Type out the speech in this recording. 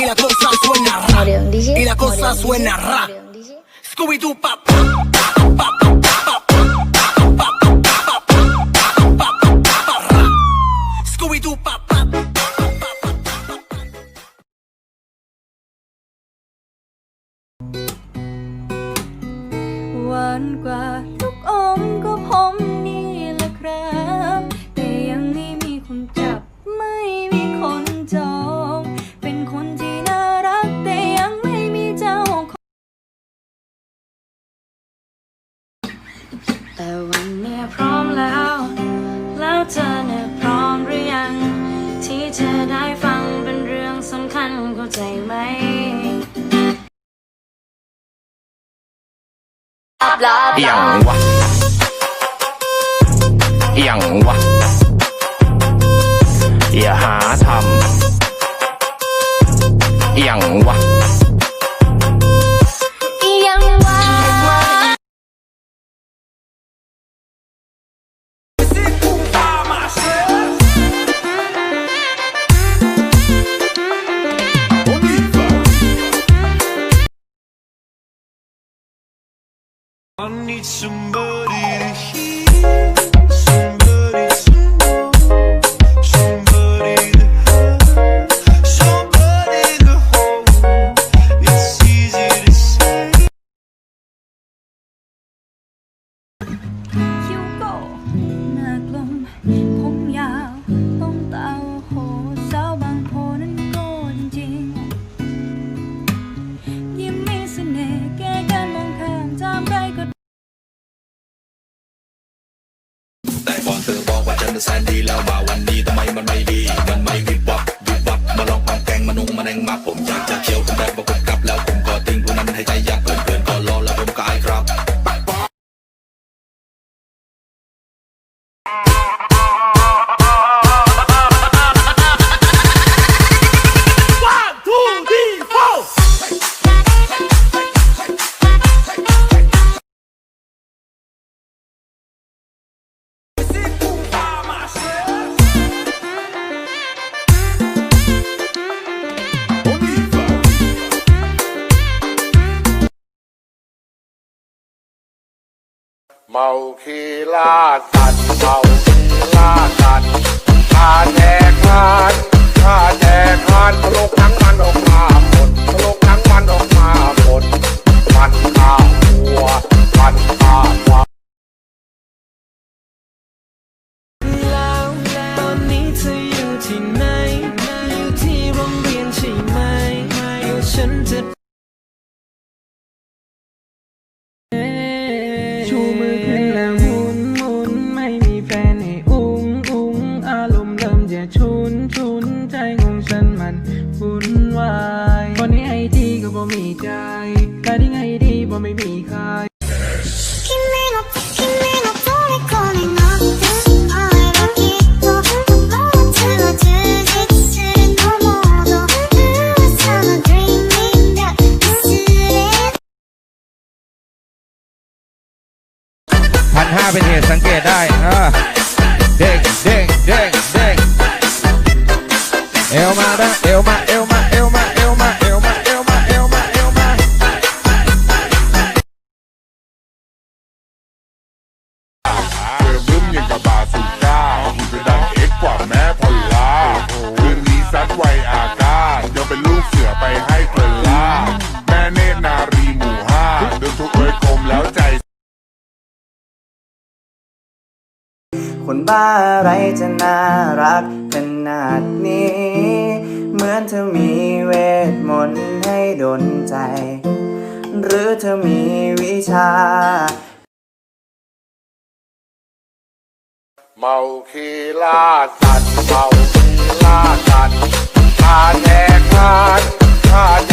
y la cosa suena ra. Y la cosa suena ra. Scooby-Doo pa Scooby-Doo pa Quên quà lúc ôm có hôm แต่วันนี้พร้อมแล้ว แล้วเธอเนี่ยพร้อมหรือยัง ที่จะได้ฟังเป็นเรื่องสำคัญเข้าใจไหมอย่างวะอย่างวะ อย่าหาทำอย่างวะ I need somebody แสนดีแล้วมาวันนี้ทำไมมันไม่ดี เมาคีล่าสัตว์เมาคีล่าสัตว์ข้าแจกทานข้าแจกทานทะลุทั้งมันออกมาหมดทะลุทั้งมันออกมาหมดมันข้าวัวมันข้าควาแล้วตอนนี้เธออยู่ที่ไหน ฉันจะชูมือขึ้นแล้วหมุนหมุนไม่มีแฟนให้อุ้งอุ้งอารมณ์เริ่มจะชุนชุนใจของฉันมันวุ่นวายคนนี้ไอทีก็บ่มีใจ ห้าเป็นเหตุสังเกตได้อ่าเด้งเด้งเด้งเด้งเอวมานะเอวมาเอวมาเอวมาเอวมาเอวมาเอวมาเอวมาเอวมาเธอบึ้มยังกับบาสุก้าหุ่นเธอดังเอ็กกว่าแม่พอลล่าคืนนี้ซัดไวอา คนบ้าอะไรจะน่ารักขนาดนี้ เหมือนเธอมีเวทมนต์ให้ดนใจ หรือเธอมีวิชา เมาคีล่าสัตว์เมาคีล่าสัตว์ข้าแจกทานข้าแจ